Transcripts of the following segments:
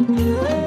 Música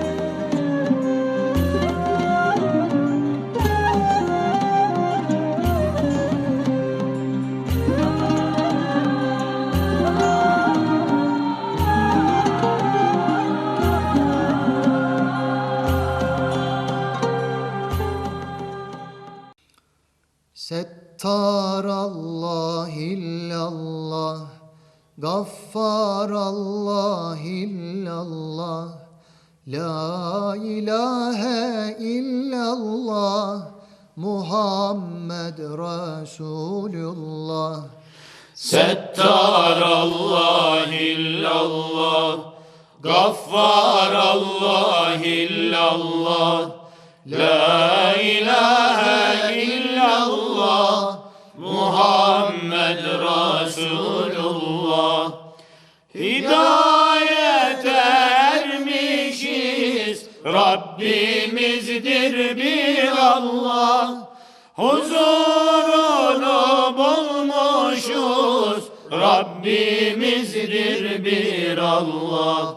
Muhammed Resulullah Hidayete ermişiz Rabbimizdir bir Allah. Huzurunu bulmuşuz Rabbimizdir bir Allah.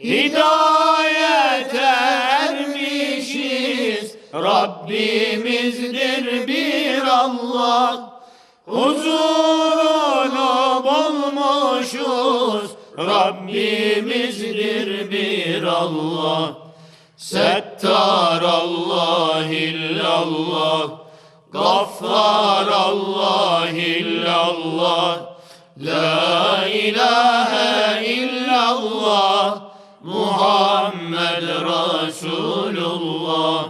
Hidayete ermişiz Rabbimizdir bir Allah Huzurunu bulmuşuz Rabbimizdir bir Allah. Settar Allah illallah. Gaffar Allah illallah. La ilahe illallah. Muhammed Resulullah.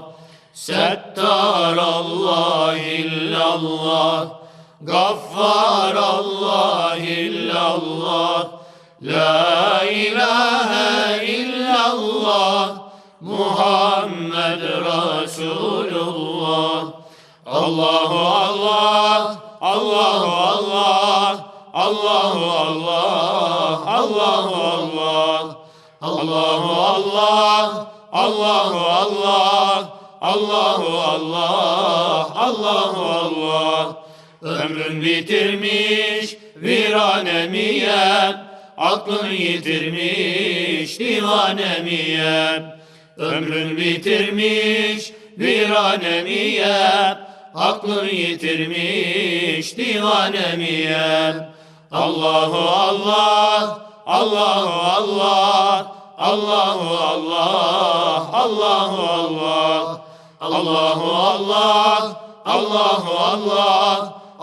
Settar Allah illallah Gaffar Allah illallah. La ilahe illallah. Muhammed Resulullah Allahu Allah Allahu Allah Allahu Allah Allahu Allah. Allahu Allah Allahu Allah Allahu Allah Allahu Allah Ömrün bitirmiş viranemiyen Aklını yitirmiş divanemiyen Ömrün bitirmiş viranemiyen Aklını yitirmiş divanemiyen Allahu Allah Allahu Allah Allahu Allah Allahu Allah Allahu Allah Allahu Allah Allahu Allah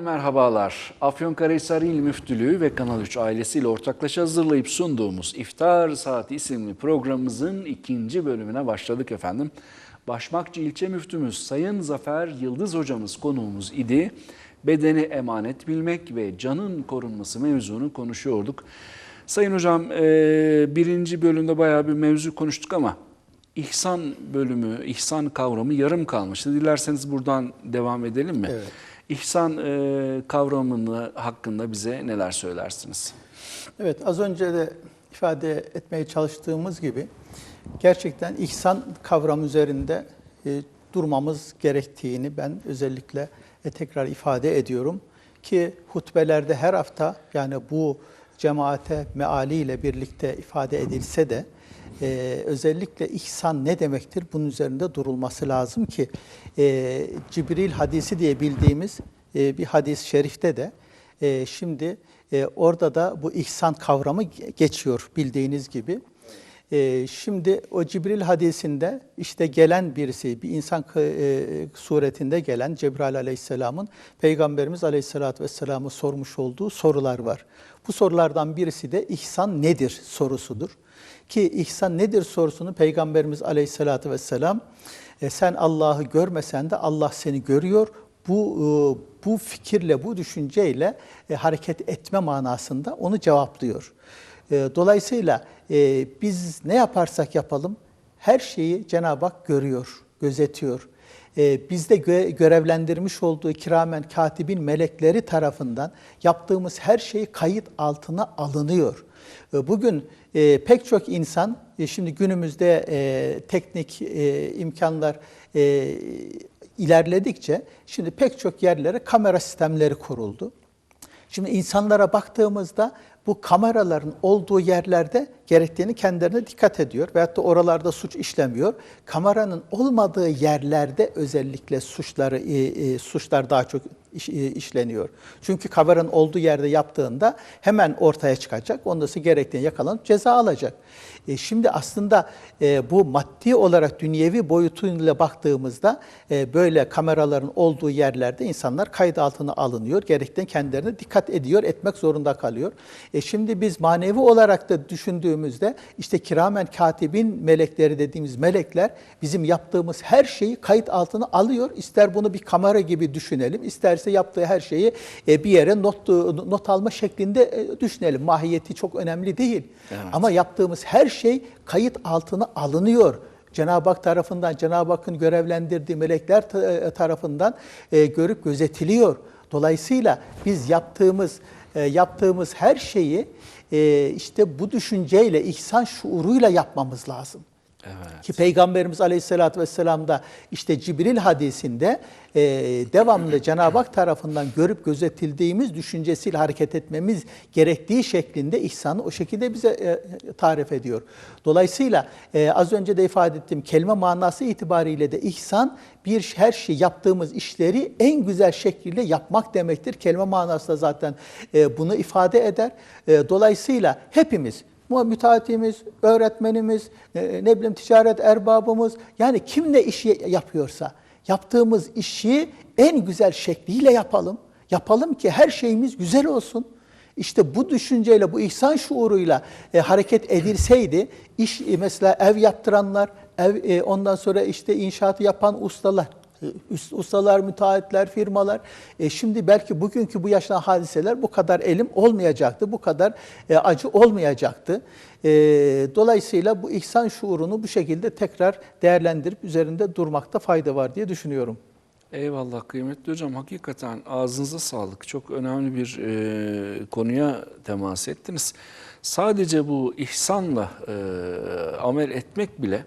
Merhabalar. Afyonkarahisar İl Müftülüğü ve Kanal 3 ailesiyle ortaklaşa hazırlayıp sunduğumuz İftar Saati isimli programımızın ikinci bölümüne başladık efendim. Başmakçı ilçe müftümüz Sayın Zafer Yıldız hocamız konuğumuz idi. Bedeni emanet bilmek ve canın korunması mevzunu konuşuyorduk. Sayın hocam e, birinci bölümde bayağı bir mevzu konuştuk ama ihsan bölümü, ihsan kavramı yarım kalmıştı. Dilerseniz buradan devam edelim mi? Evet. İhsan e, kavramını hakkında bize neler söylersiniz? Evet az önce de ifade etmeye çalıştığımız gibi gerçekten ihsan kavramı üzerinde e, durmamız gerektiğini ben özellikle e, tekrar ifade ediyorum ki hutbelerde her hafta yani bu cemaate mealiyle birlikte ifade edilse de e, özellikle ihsan ne demektir bunun üzerinde durulması lazım ki e, Cibril hadisi diye bildiğimiz e, bir hadis-i şerifte de e, şimdi e, orada da bu ihsan kavramı geçiyor bildiğiniz gibi. E, şimdi o Cibril hadisinde işte gelen birisi, bir insan e, suretinde gelen Cebrail aleyhisselamın Peygamberimiz aleyhisselatü vesselam'ı sormuş olduğu sorular var. Bu sorulardan birisi de ihsan nedir sorusudur. Ki ihsan nedir sorusunu Peygamberimiz aleyhissalatü vesselam e, sen Allah'ı görmesen de Allah seni görüyor. Bu e, bu fikirle, bu düşünceyle e, hareket etme manasında onu cevaplıyor. E, dolayısıyla e, biz ne yaparsak yapalım her şeyi Cenab-ı Hak görüyor, gözetiyor. e, bizde gö- görevlendirmiş olduğu kiramen katibin melekleri tarafından yaptığımız her şey kayıt altına alınıyor. Bugün e, pek çok insan, e, şimdi günümüzde e, teknik imkanlar ilerledikçe, şimdi pek çok yerlere kamera sistemleri kuruldu. Şimdi insanlara baktığımızda bu kameraların olduğu yerlerde gerektiğini kendilerine dikkat ediyor. Veyahut da oralarda suç işlemiyor. Kameranın olmadığı yerlerde özellikle suçları e, e, suçlar daha çok iş- e, işleniyor. Çünkü kameranın olduğu yerde yaptığında hemen ortaya çıkacak. Ondan sonra gerektiğini yakalanıp ceza alacak. E, şimdi aslında e, bu maddi olarak dünyevi boyutuyla baktığımızda e, böyle kameraların olduğu yerlerde insanlar kayıt altına alınıyor. Gerekten kendilerine dikkat ediyor, etmek zorunda kalıyor. E, şimdi biz manevi olarak da düşündüğümüzde işte kiramen katibin melekleri dediğimiz melekler bizim yaptığımız her şeyi kayıt altına alıyor. İster bunu bir kamera gibi düşünelim, isterse yaptığı her şeyi e, bir yere not not alma şeklinde e, düşünelim. Mahiyeti çok önemli değil. Ama yaptığımız her şey kayıt altına alınıyor. Cenab-ı Hak tarafından, Cenab-ı Hakk'ın görevlendirdiği melekler ta- e, tarafından e, görüp gözetiliyor. Dolayısıyla biz yaptığımız e, yaptığımız her şeyi e, işte bu düşünceyle, ihsan şuuruyla yapmamız lazım. Ki Peygamberimiz Aleyhisselatü Vesselam da işte Cibril hadisinde e, devamlı Cenab-ı Hak tarafından görüp gözetildiğimiz düşüncesiyle hareket etmemiz gerektiği şeklinde ihsanı o şekilde bize e, tarif ediyor. Dolayısıyla e, az önce de ifade ettiğim kelime manası itibariyle de ihsan bir her şey yaptığımız işleri en güzel şekilde yapmak demektir. Kelime manası da zaten e, bunu ifade eder. E, dolayısıyla hepimiz müteahhitimiz, öğretmenimiz, e, ne bileyim ticaret erbabımız yani kim ne işi yapıyorsa yaptığımız işi en güzel şekliyle yapalım. Yapalım ki her şeyimiz güzel olsun. İşte bu düşünceyle, bu ihsan şuuruyla e, hareket edilseydi, iş e, mesela ev yaptıranlar, ev e, ondan sonra işte inşaatı yapan ustalar, e, ustalar, müteahhitler, firmalar. E, şimdi belki bugünkü bu yaşanan hadiseler bu kadar elim olmayacaktı, bu kadar e, acı olmayacaktı. E, dolayısıyla bu ihsan şuurunu bu şekilde tekrar değerlendirip üzerinde durmakta fayda var diye düşünüyorum. Eyvallah kıymetli hocam. Hakikaten ağzınıza sağlık. Çok önemli bir e, konuya temas ettiniz. Sadece bu ihsanla e, amel etmek bile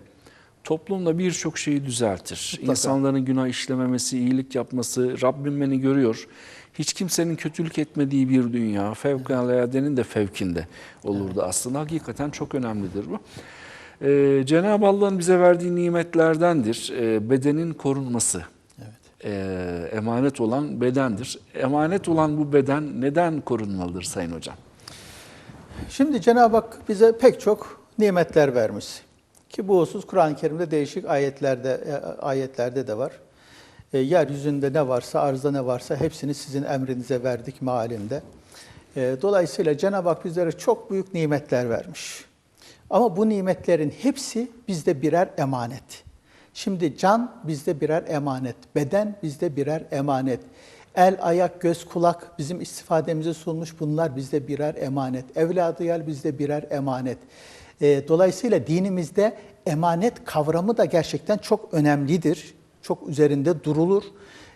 toplumda birçok şeyi düzeltir. İnsanların günah işlememesi, iyilik yapması, Rabbim beni görüyor. Hiç kimsenin kötülük etmediği bir dünya, fevkaladenin de fevkinde olurdu aslında. Hakikaten çok önemlidir bu. Ee, Cenab-ı Allah'ın bize verdiği nimetlerdendir. Ee, bedenin korunması. Ee, emanet olan bedendir. Emanet olan bu beden neden korunmalıdır Sayın Hocam? Şimdi Cenab-ı Hak bize pek çok nimetler vermiş. Ki bu husus Kur'an-ı Kerim'de değişik ayetlerde e, ayetlerde de var. E, yeryüzünde ne varsa, arzda ne varsa hepsini sizin emrinize verdik mealinde. E, dolayısıyla Cenab-ı Hak bizlere çok büyük nimetler vermiş. Ama bu nimetlerin hepsi bizde birer emanet. Şimdi can bizde birer emanet, beden bizde birer emanet. El, ayak, göz, kulak bizim istifademize sunmuş bunlar bizde birer emanet. Evladı yal bizde birer emanet. E, dolayısıyla dinimizde emanet kavramı da gerçekten çok önemlidir. Çok üzerinde durulur.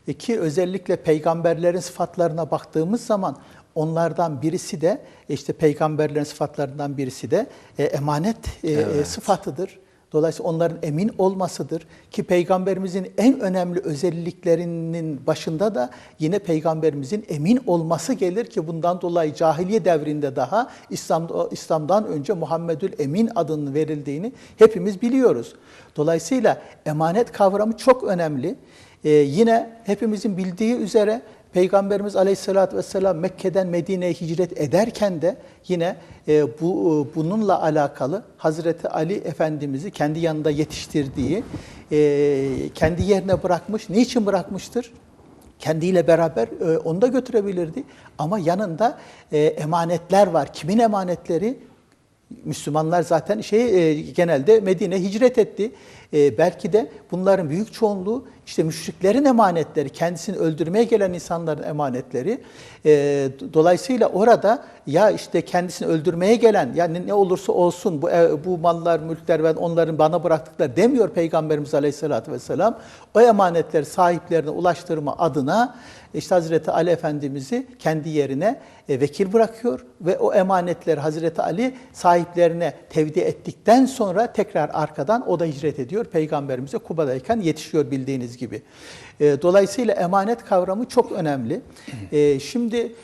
E, ki özellikle peygamberlerin sıfatlarına baktığımız zaman onlardan birisi de işte peygamberlerin sıfatlarından birisi de e, emanet e, e, sıfatıdır. Dolayısıyla onların emin olmasıdır ki peygamberimizin en önemli özelliklerinin başında da yine peygamberimizin emin olması gelir ki bundan dolayı cahiliye devrinde daha İslam İslam'dan önce Muhammedül Emin adının verildiğini hepimiz biliyoruz. Dolayısıyla emanet kavramı çok önemli. Ee, yine hepimizin bildiği üzere Peygamberimiz Aleyhisselatü Vesselam Mekke'den Medine'ye hicret ederken de yine e, bu e, bununla alakalı Hazreti Ali Efendimiz'i kendi yanında yetiştirdiği, e, kendi yerine bırakmış. Niçin bırakmıştır? Kendiyle beraber e, onu da götürebilirdi. Ama yanında e, emanetler var. Kimin emanetleri? Müslümanlar zaten şey e, genelde Medine hicret etti. E, belki de bunların büyük çoğunluğu işte müşriklerin emanetleri, kendisini öldürmeye gelen insanların emanetleri. E, dolayısıyla orada ya işte kendisini öldürmeye gelen, yani ne olursa olsun bu, bu mallar, mülkler ve onların bana bıraktıkları demiyor Peygamberimiz Aleyhisselatü Vesselam. O emanetleri sahiplerine ulaştırma adına işte Hazreti Ali Efendimiz'i kendi yerine e, vekil bırakıyor ve o emanetleri Hazreti Ali sahiplerine tevdi ettikten sonra tekrar arkadan o da hicret ediyor. Peygamberimize Kuba'dayken yetişiyor bildiğiniz gibi. E, Dolayısıyla emanet kavramı çok önemli. E, Şimdi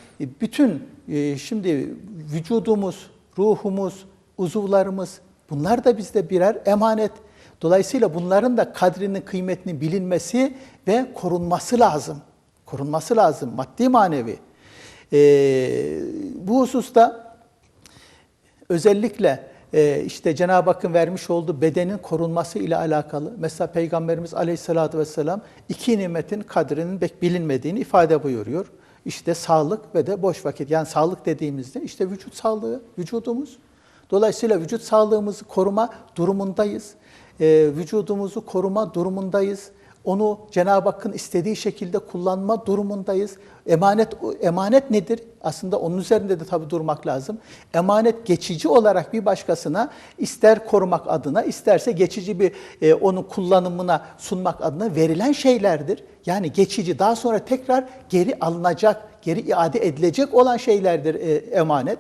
bütün e, şimdi vücudumuz, ruhumuz, uzuvlarımız bunlar da bizde birer emanet. Dolayısıyla bunların da kadrinin, kıymetinin bilinmesi ve korunması lazım. Korunması lazım maddi manevi. Ee, bu hususta özellikle e, işte Cenab-ı Hakk'ın vermiş olduğu bedenin korunması ile alakalı. Mesela Peygamberimiz Aleyhisselatü Vesselam iki nimetin kadrinin pek bilinmediğini ifade buyuruyor. İşte sağlık ve de boş vakit. Yani sağlık dediğimizde işte vücut sağlığı, vücudumuz. Dolayısıyla vücut sağlığımızı koruma durumundayız. Ee, vücudumuzu koruma durumundayız. Onu Cenab-ı Hakk'ın istediği şekilde kullanma durumundayız. Emanet emanet nedir? Aslında onun üzerinde de tabii durmak lazım. Emanet geçici olarak bir başkasına ister korumak adına, isterse geçici bir e, onun kullanımına sunmak adına verilen şeylerdir. Yani geçici, daha sonra tekrar geri alınacak, geri iade edilecek olan şeylerdir e, emanet.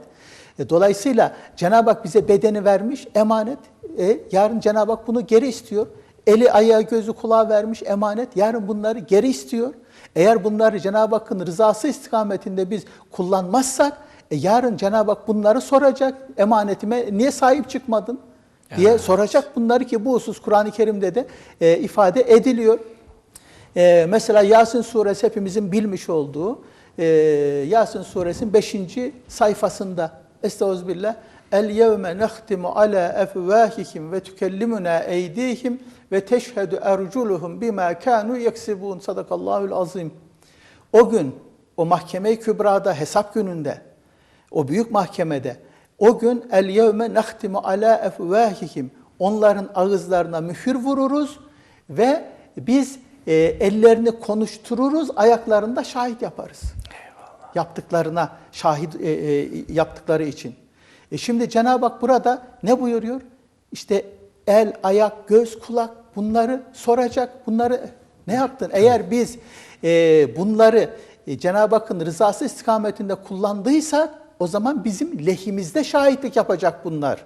E, Dolayısıyla Cenab-ı Hak bize bedeni vermiş, emanet. E, yarın Cenab-ı Hak bunu geri istiyor. Eli, ayağı, gözü, kulağı vermiş emanet. Yarın bunları geri istiyor. Eğer bunları Cenab-ı Hakk'ın rızası istikametinde biz kullanmazsak, e, yarın Cenab-ı Hak bunları soracak. Emanetime niye sahip çıkmadın? diye soracak bunları ki bu husus Kur'an-ı Kerim'de de e, ifade ediliyor. E, mesela Yasin suresi hepimizin bilmiş olduğu e, Yasin suresinin 5. sayfasında Estağfirullah. El yevme nehtimu ala efvahihim ve tükellimuna eydihim ve teşhedü erculuhum bima kanu yeksibun. Sadakallahul azim. O gün o mahkeme-i kübrada hesap gününde o büyük mahkemede o gün el yevme nehtimu ala efvahihim onların ağızlarına mühür vururuz ve biz e, ellerini konuştururuz, ayaklarında şahit yaparız. Yaptıklarına şahit e, e, yaptıkları için. E şimdi Cenab-ı Hak burada ne buyuruyor? İşte el, ayak, göz, kulak bunları soracak. Bunları ne yaptın? Eğer biz e, bunları e, Cenab-ı Hakk'ın rızası istikametinde kullandıysak o zaman bizim lehimizde şahitlik yapacak bunlar.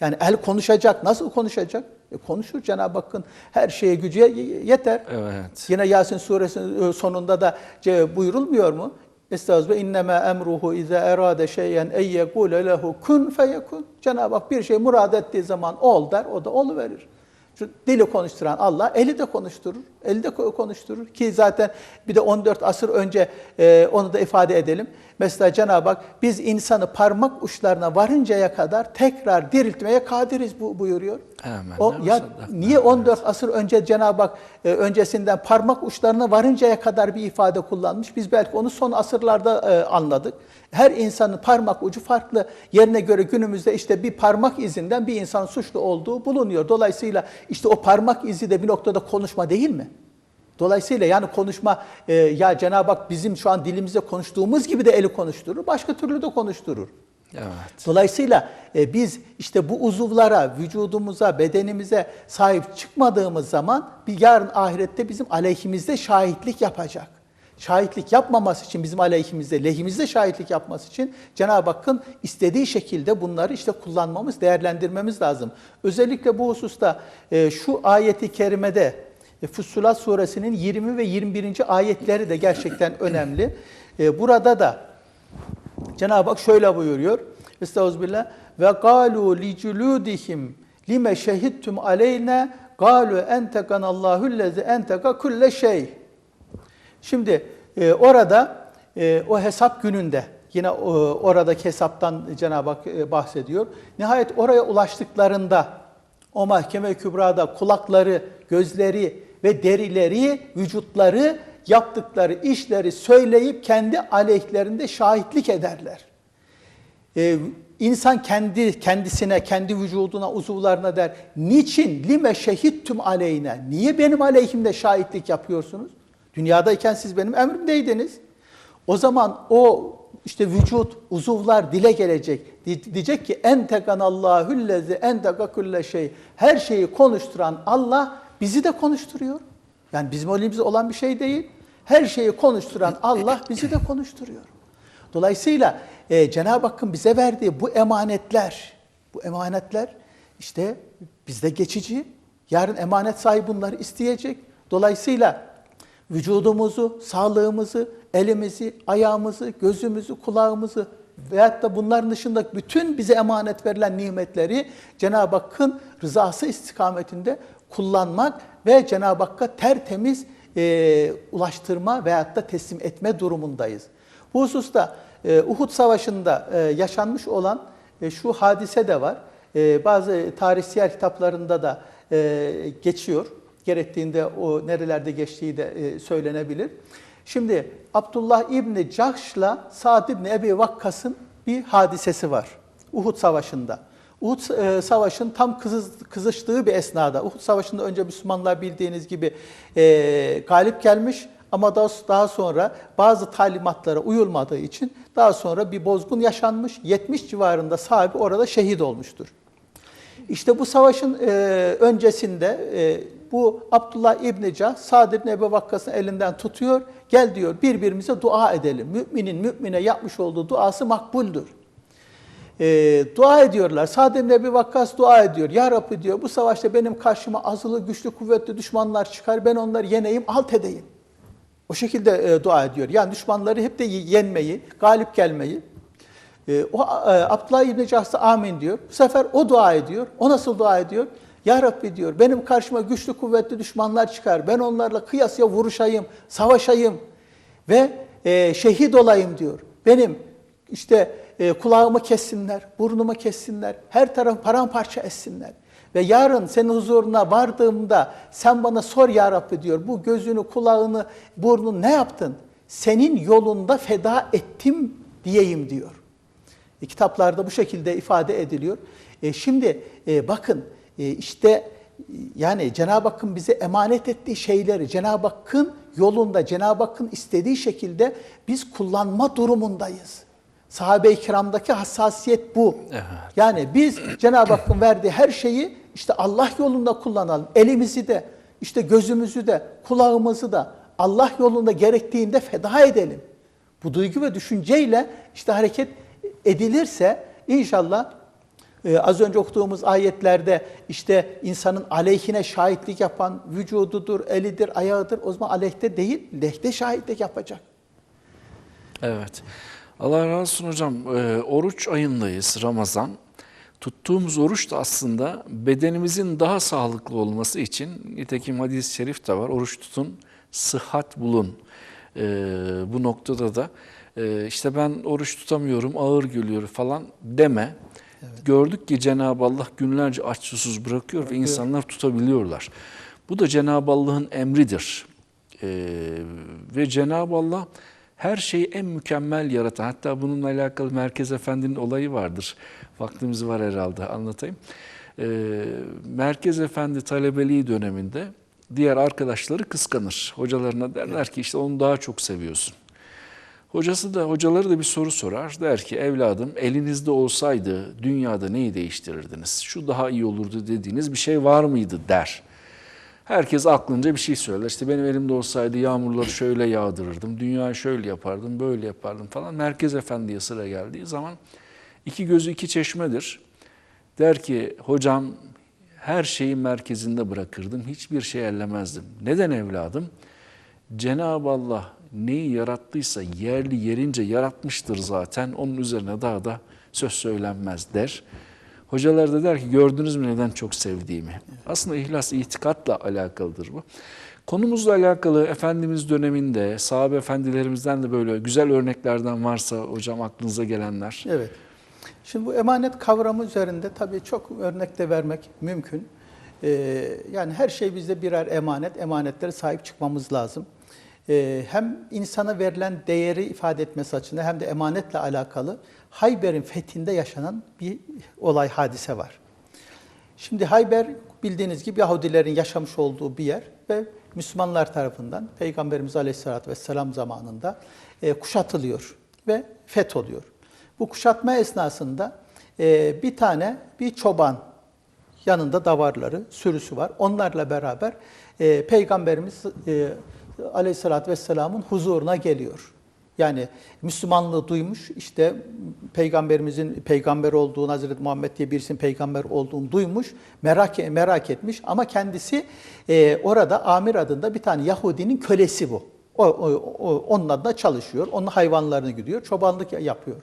Yani el konuşacak. Nasıl konuşacak? E konuşur Cenab-ı Hakk'ın her şeye gücü yeter. Evet. Yine Yasin suresinin sonunda da buyurulmuyor mu? Estağfirullah innema emruhu iza erade şeyen ey yekule lehu kun feyekun. Cenab-ı Hak bir şey murad ettiği zaman ol der, o da olu verir. Şu dili konuşturan Allah eli de konuşturur, eli de ko- konuşturur ki zaten bir de 14 asır önce e, onu da ifade edelim. Mesela Cenab-ı Hak biz insanı parmak uçlarına varıncaya kadar tekrar diriltmeye kadiriz bu buyuruyor. Amen. O, ya niye 14 asır önce Cenab-ı Hak e, öncesinden parmak uçlarına varıncaya kadar bir ifade kullanmış. Biz belki onu son asırlarda e, anladık. Her insanın parmak ucu farklı. Yerine göre günümüzde işte bir parmak izinden bir insan suçlu olduğu bulunuyor. Dolayısıyla işte o parmak izi de bir noktada konuşma değil mi? Dolayısıyla yani konuşma e, ya Cenab-ı Hak bizim şu an dilimizde konuştuğumuz gibi de eli konuşturur. Başka türlü de konuşturur. Evet. Dolayısıyla e, biz işte bu uzuvlara, vücudumuza, bedenimize sahip çıkmadığımız zaman bir yarın ahirette bizim aleyhimizde şahitlik yapacak. Şahitlik yapmaması için bizim aleyhimizde, lehimizde şahitlik yapması için Cenab-ı Hakk'ın istediği şekilde bunları işte kullanmamız, değerlendirmemiz lazım. Özellikle bu hususta e, şu ayeti kerimede Fussilat suresinin 20 ve 21. ayetleri de gerçekten önemli. E, burada da Cenab-ı Hak şöyle buyuruyor. Estağfirullah. Ve galu li culudihim lime şehittum aleyna galu entekanallahu lezi enteka kulle şey. Şimdi e, orada e, o hesap gününde yine e, oradaki hesaptan Cenab-ı Hak e, bahsediyor. Nihayet oraya ulaştıklarında o mahkeme kübrada kulakları, gözleri ve derileri, vücutları yaptıkları işleri söyleyip kendi aleyhlerinde şahitlik ederler. Ee, insan kendi kendisine, kendi vücuduna, uzuvlarına der. Niçin? Lime şehittüm aleyhine. Niye benim aleyhimde şahitlik yapıyorsunuz? Dünyadayken siz benim emrimdeydiniz. O zaman o işte vücut, uzuvlar dile gelecek. Di- Diyecek ki entekanallahüllezi enteka kulle şey. Her şeyi konuşturan Allah bizi de konuşturuyor. Yani bizim elimizde olan bir şey değil. Her şeyi konuşturan Allah bizi de konuşturuyor. Dolayısıyla e, Cenab-ı Hakk'ın bize verdiği bu emanetler, bu emanetler işte bizde geçici. Yarın emanet sahibi bunları isteyecek. Dolayısıyla vücudumuzu, sağlığımızı, elimizi, ayağımızı, gözümüzü, kulağımızı veyahut da bunların dışında bütün bize emanet verilen nimetleri Cenab-ı Hakk'ın rızası istikametinde kullanmak ve Cenab-ı Hakk'a tertemiz e, ulaştırma veyahut da teslim etme durumundayız. Bu hususta e, Uhud Savaşı'nda e, yaşanmış olan e, şu hadise de var. E, bazı tarihsel kitaplarında da e, geçiyor. Gerektiğinde o nerelerde geçtiği de e, söylenebilir. Şimdi Abdullah İbni Cahş'la Sa'd İbni Ebi Vakkas'ın bir hadisesi var. Uhud Savaşı'nda. Uhud e, Savaşı'nın tam kızış, kızıştığı bir esnada. Uhud Savaşı'nda önce Müslümanlar bildiğiniz gibi e, galip gelmiş ama daha, daha sonra bazı talimatlara uyulmadığı için daha sonra bir bozgun yaşanmış. 70 civarında sahibi orada şehit olmuştur. İşte bu savaşın e, öncesinde e, bu Abdullah İbni Cah, Sa'd İbni Ebu Vakkas'ın elinden tutuyor. Gel diyor birbirimize dua edelim. Müminin mümine yapmış olduğu duası makbuldür. E, dua ediyorlar. Sa'd İbni Ebu Vakkas dua ediyor. Ya Rabbi diyor bu savaşta benim karşıma azılı, güçlü, kuvvetli düşmanlar çıkar. Ben onları yeneyim, alt edeyim. O şekilde e, dua ediyor. Yani düşmanları hep de yenmeyi, galip gelmeyi. E, o e, Abdullah İbni Cahs da amin diyor. Bu sefer o dua ediyor. O nasıl dua ediyor? Ya Rabbi diyor benim karşıma güçlü kuvvetli düşmanlar çıkar. Ben onlarla kıyasıya vuruşayım, savaşayım ve e, şehit olayım diyor. Benim işte e, kulağımı kessinler, burnumu kessinler, her tarafı paramparça etsinler. Ve yarın senin huzuruna vardığımda sen bana sor ya Rabbi diyor. Bu gözünü, kulağını, burnunu ne yaptın? Senin yolunda feda ettim diyeyim diyor. E, kitaplarda bu şekilde ifade ediliyor. E, şimdi e, bakın e, işte yani Cenab-ı Hakk'ın bize emanet ettiği şeyleri Cenab-ı Hakk'ın yolunda, Cenab-ı Hakk'ın istediği şekilde biz kullanma durumundayız. Sahabe-i kiramdaki hassasiyet bu. Evet. Yani biz Cenab-ı Hakk'ın verdiği her şeyi işte Allah yolunda kullanalım. Elimizi de, işte gözümüzü de, kulağımızı da Allah yolunda gerektiğinde feda edelim. Bu duygu ve düşünceyle işte hareket edilirse inşallah e, az önce okuduğumuz ayetlerde işte insanın aleyhine şahitlik yapan vücududur, elidir, ayağıdır. O zaman aleyhte değil, lehte şahitlik yapacak. Evet. Allah razı olsun hocam. Ee, oruç ayındayız Ramazan. Tuttuğumuz oruç da aslında bedenimizin daha sağlıklı olması için nitekim hadis-i şerif de var. Oruç tutun, sıhhat bulun. Ee, bu noktada da e, işte ben oruç tutamıyorum, ağır geliyor falan deme. Gördük ki Cenab-ı Allah günlerce aç susuz bırakıyor ve insanlar tutabiliyorlar. Bu da Cenab-ı Allah'ın emridir. Ee, ve Cenab-ı Allah her şeyi en mükemmel yaratan, hatta bununla alakalı Merkez Efendi'nin olayı vardır. Vaktimiz var herhalde anlatayım. Ee, Merkez Efendi talebeliği döneminde diğer arkadaşları kıskanır. Hocalarına derler ki işte onu daha çok seviyorsun. Hocası da hocaları da bir soru sorar. Der ki evladım elinizde olsaydı dünyada neyi değiştirirdiniz? Şu daha iyi olurdu dediğiniz bir şey var mıydı der. Herkes aklınca bir şey söyler. İşte benim elimde olsaydı yağmurları şöyle yağdırırdım, dünyayı şöyle yapardım, böyle yapardım falan. Merkez Efendi'ye sıra geldiği zaman iki gözü iki çeşmedir. Der ki hocam her şeyi merkezinde bırakırdım, hiçbir şey ellemezdim. Neden evladım? Cenab-ı Allah neyi yarattıysa yerli yerince yaratmıştır zaten. Onun üzerine daha da söz söylenmez der. Hocalar da der ki gördünüz mü neden çok sevdiğimi. Aslında ihlas itikatla alakalıdır bu. Konumuzla alakalı Efendimiz döneminde sahabe efendilerimizden de böyle güzel örneklerden varsa hocam aklınıza gelenler. Evet. Şimdi bu emanet kavramı üzerinde tabii çok örnek de vermek mümkün. Ee, yani her şey bizde birer emanet, emanetlere sahip çıkmamız lazım. E, hem insana verilen değeri ifade etmesi açısından hem de emanetle alakalı Hayber'in fethinde yaşanan bir olay, hadise var. Şimdi Hayber bildiğiniz gibi Yahudilerin yaşamış olduğu bir yer ve Müslümanlar tarafından Peygamberimiz Aleyhisselatü Vesselam zamanında e, kuşatılıyor ve fetholuyor. Bu kuşatma esnasında e, bir tane bir çoban yanında davarları, sürüsü var. Onlarla beraber e, Peygamberimiz Aleyhisselatü Vesselam'ın huzuruna geliyor. Yani Müslümanlığı duymuş, işte peygamberimizin peygamber olduğunu, Hazreti Muhammed diye birisinin peygamber olduğunu duymuş, merak merak etmiş ama kendisi e, orada Amir adında bir tane Yahudinin kölesi bu. O, o, o onun adına çalışıyor, onun hayvanlarını gidiyor, çobanlık yapıyor.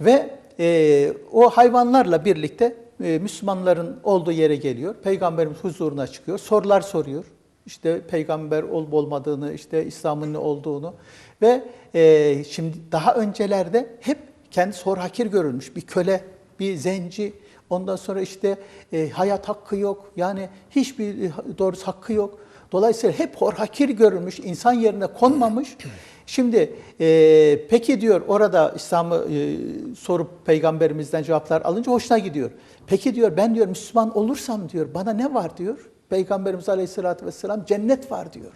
Ve e, o hayvanlarla birlikte e, Müslümanların olduğu yere geliyor. Peygamberimiz huzuruna çıkıyor, sorular soruyor. İşte peygamber olup olmadığını, işte İslam'ın ne olduğunu ve e, şimdi daha öncelerde hep kendisi hor hakir görülmüş bir köle, bir zenci. Ondan sonra işte e, hayat hakkı yok. Yani hiçbir e, doğrusu hakkı yok. Dolayısıyla hep hor hakir görülmüş, insan yerine konmamış. Şimdi e, peki diyor orada İslam'ı e, sorup peygamberimizden cevaplar alınca hoşuna gidiyor. Peki diyor ben diyor Müslüman olursam diyor bana ne var diyor. Peygamberimiz Aleyhisselatü Vesselam cennet var diyor.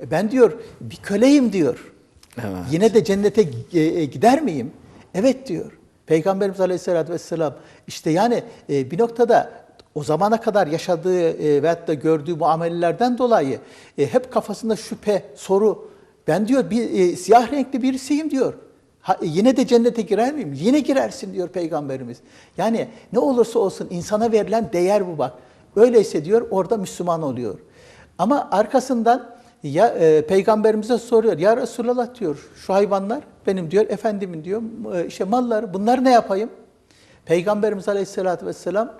E ben diyor bir köleyim diyor. Evet. Yine de cennete e, e, gider miyim? Evet diyor. Peygamberimiz Aleyhisselatü Vesselam işte yani e, bir noktada o zamana kadar yaşadığı e, veyahut da gördüğü muamelelerden dolayı e, hep kafasında şüphe, soru. Ben diyor bir e, siyah renkli birisiyim diyor. Ha, yine de cennete girer miyim? Yine girersin diyor Peygamberimiz. Yani ne olursa olsun insana verilen değer bu bak. Öyleyse diyor orada Müslüman oluyor. Ama arkasından ya e, peygamberimize soruyor. Ya Resulallah diyor şu hayvanlar benim diyor efendimin diyor e, işte malları bunlar ne yapayım? Peygamberimiz Aleyhisselatü Vesselam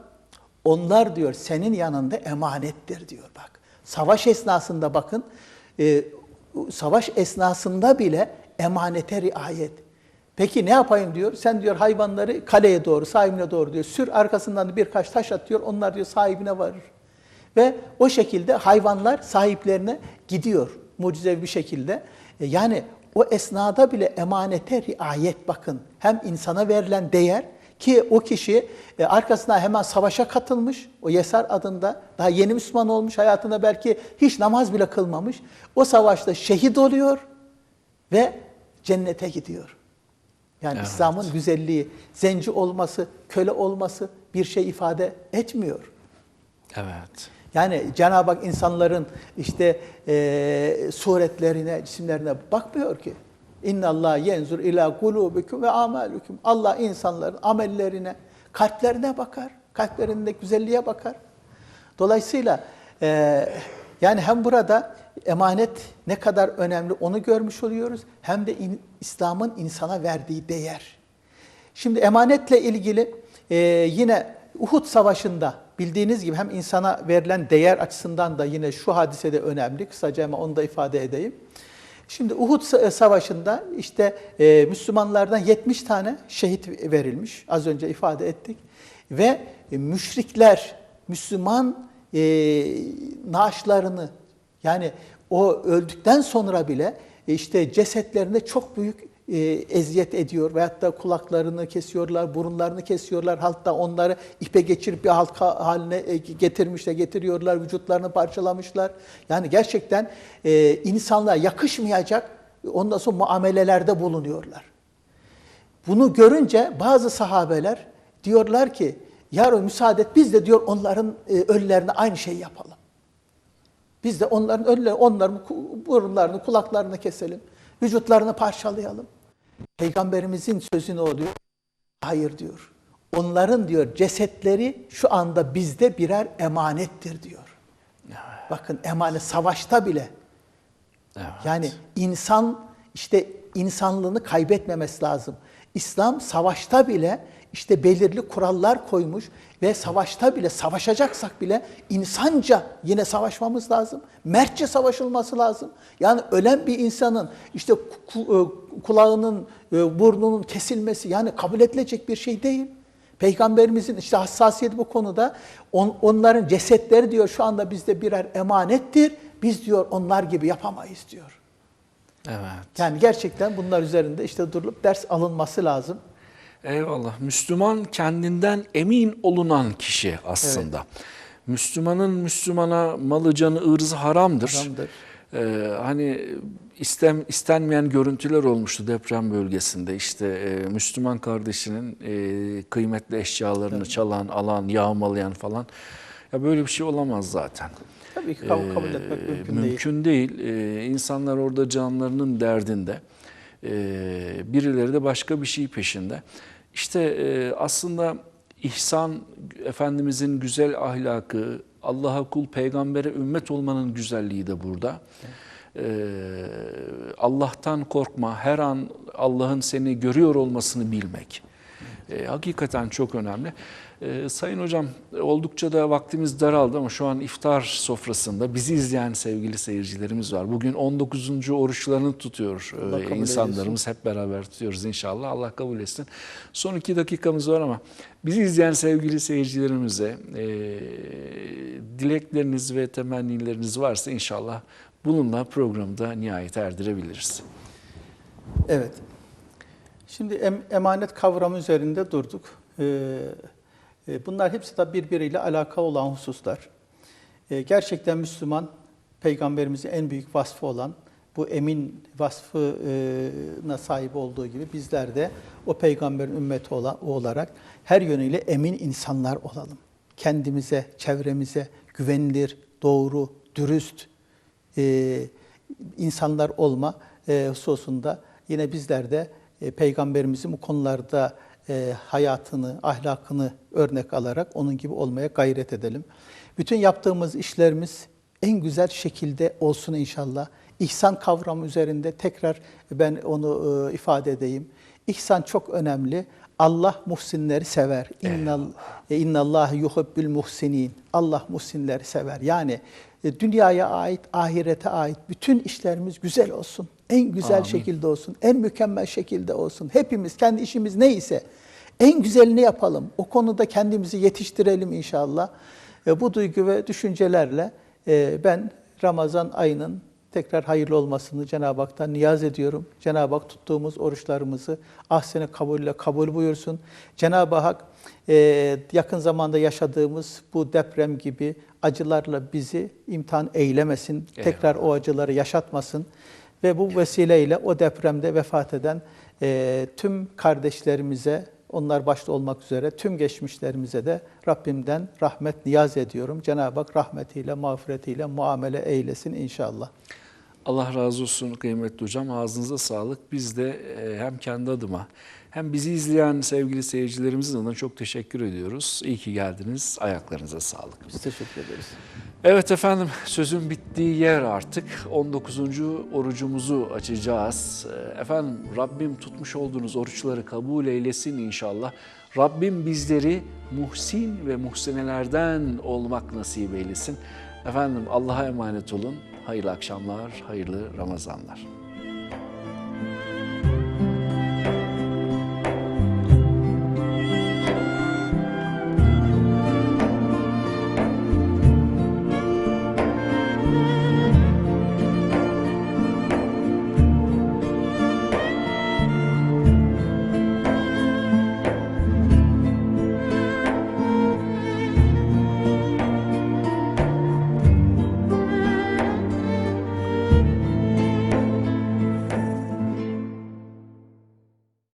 onlar diyor senin yanında emanettir diyor bak. Savaş esnasında bakın e, savaş esnasında bile emanete riayet. Peki ne yapayım diyor. Sen diyor hayvanları kaleye doğru, sahibine doğru diyor. Sür arkasından da birkaç taş atıyor. Onlar diyor sahibine varır. Ve o şekilde hayvanlar sahiplerine gidiyor mucizevi bir şekilde. E, Yani o esnada bile emanete riayet bakın. Hem insana verilen değer ki o kişi e, arkasına hemen savaşa katılmış. O Yesar adında daha yeni Müslüman olmuş. Hayatında belki hiç namaz bile kılmamış. O savaşta şehit oluyor ve cennete gidiyor. Yani Evet. İslam'ın güzelliği, zenci olması, köle olması bir şey ifade etmiyor. Evet. Yani Cenab-ı Hak insanların işte e, suretlerine, cisimlerine bakmıyor ki. İnna Allah yenzur ila kulubikum ve amalukum. Allah insanların amellerine, kalplerine bakar. Kalplerinde güzelliğe bakar. Dolayısıyla e, yani hem burada emanet ne kadar önemli onu görmüş oluyoruz. Hem de in- İslam'ın insana verdiği değer. Şimdi emanetle ilgili e, yine Uhud Savaşı'nda bildiğiniz gibi hem insana verilen değer açısından da yine şu hadise de önemli. Kısaca ama onu da ifade edeyim. Şimdi Uhud Sa- Savaşı'nda işte e, Müslümanlardan 70 tane şehit verilmiş. Az önce ifade ettik. Ve e, müşrikler Müslüman e, naaşlarını yani o öldükten sonra bile e, işte cesetlerine çok büyük e, eziyet ediyor veyahut da kulaklarını kesiyorlar, burunlarını kesiyorlar. Hatta onları ipe geçirip bir halka haline e, getirmişler, getiriyorlar, vücutlarını parçalamışlar. Yani gerçekten e, insanlığa yakışmayacak ondan sonra muamelelerde bulunuyorlar. Bunu görünce bazı sahabeler diyorlar ki ya müsaade et biz de diyor onların e, ölülerine aynı şey yapalım. Biz de onların ölüleri, onların burunlarını, kulaklarını keselim. Vücutlarını parçalayalım. Peygamberimizin sözü ne oluyor? Hayır diyor. Onların diyor cesetleri şu anda bizde birer emanettir diyor. Bakın emanet savaşta bile. Evet. Yani insan işte insanlığını kaybetmemesi lazım. İslam savaşta bile işte belirli kurallar koymuş ve savaşta bile savaşacaksak bile insanca yine savaşmamız lazım. Mertçe savaşılması lazım. Yani ölen bir insanın işte e, kulağının, e, burnunun kesilmesi yani kabul edilecek bir şey değil. Peygamberimizin işte hassasiyeti bu konuda on- onların cesetleri diyor şu anda bizde birer emanettir. Biz diyor onlar gibi yapamayız diyor. Evet. Yani gerçekten bunlar üzerinde işte durulup ders alınması lazım. Eyvallah. Müslüman kendinden emin olunan kişi aslında. Müslümanın Müslümana malı canı ırzı haramdır. Haramdır. Ee, hani istem istenmeyen görüntüler olmuştu deprem bölgesinde. İşte e, Müslüman kardeşinin e, kıymetli eşyalarını çalan, alan, yağmalayan falan. Ya böyle bir şey olamaz zaten. Tabii ki kabul, kabul etmek Ee, mümkün, değil. mümkün değil. Ee, insanlar orada canlarının derdinde. Ee, birileri de başka bir şey peşinde. İşte e, aslında ihsan, Efendimizin güzel ahlakı, Allah'a kul, peygambere ümmet olmanın güzelliği de burada. Ee, Allah'tan korkma, her an Allah'ın seni görüyor olmasını bilmek. E, hakikaten çok önemli. E, Sayın Hocam oldukça da vaktimiz daraldı ama şu an iftar sofrasında bizi izleyen sevgili seyircilerimiz var. Bugün 19. oruçlarını tutuyor e, kabul insanlarımız. Hep beraber tutuyoruz inşallah. Allah kabul etsin. Son iki dakikamız var ama bizi izleyen sevgili seyircilerimize e, dilekleriniz ve temennileriniz varsa inşallah bununla programı da nihayet erdirebiliriz. Evet. Şimdi em- emanet kavramı üzerinde durduk. Ee, bunlar hepsi de birbiriyle alakalı olan hususlar. Ee, gerçekten Müslüman, peygamberimizin en büyük vasfı olan bu emin vasfına sahip olduğu gibi bizler de o peygamberin ümmeti ola- olarak her yönüyle emin insanlar olalım. Kendimize, çevremize güvenilir, doğru, dürüst, e, insanlar olma e, hususunda yine bizler de e, peygamberimizin bu konularda e, hayatını, ahlakını örnek alarak onun gibi olmaya gayret edelim. Bütün yaptığımız işlerimiz en güzel şekilde olsun inşallah. İhsan kavramı üzerinde tekrar ben onu e, ifade edeyim. İhsan çok önemli. Allah muhsinleri sever. İnnal e, innallâhe yuhibbül muhsinin. Allah muhsinleri sever. Yani dünyaya ait, ahirete ait bütün işlerimiz güzel olsun. En güzel Amin. şekilde olsun. En mükemmel şekilde olsun. Hepimiz kendi işimiz neyse en güzelini yapalım. O konuda kendimizi yetiştirelim inşallah. E, bu duygu ve düşüncelerle e, ben Ramazan ayının tekrar hayırlı olmasını Cenab-ı Hak'tan niyaz ediyorum. Cenab-ı Hak tuttuğumuz oruçlarımızı ahsene kabulle kabul buyursun. Cenab-ı Hak e, yakın zamanda yaşadığımız bu deprem gibi acılarla bizi imtihan eylemesin. Tekrar o acıları yaşatmasın. Ve bu vesileyle o depremde vefat eden e, tüm kardeşlerimize, onlar başta olmak üzere tüm geçmişlerimize de Rabbimden rahmet niyaz ediyorum. Cenab-ı Hak rahmetiyle, mağfiretiyle muamele eylesin inşallah. Allah razı olsun kıymetli hocam. Ağzınıza sağlık. Biz de e, hem kendi adıma hem bizi izleyen sevgili seyircilerimizin adına çok teşekkür ediyoruz. İyi ki geldiniz. Ayaklarınıza sağlık. Biz teşekkür ederiz. Evet efendim sözün bittiği yer artık 19. orucumuzu açacağız. Ee, Efendim Rabbim tutmuş olduğunuz oruçları kabul eylesin inşallah. Rabbim bizleri muhsin ve muhsinelerden olmak nasip eylesin. Efendim Allah'a emanet olun. Hayırlı akşamlar, hayırlı Ramazanlar.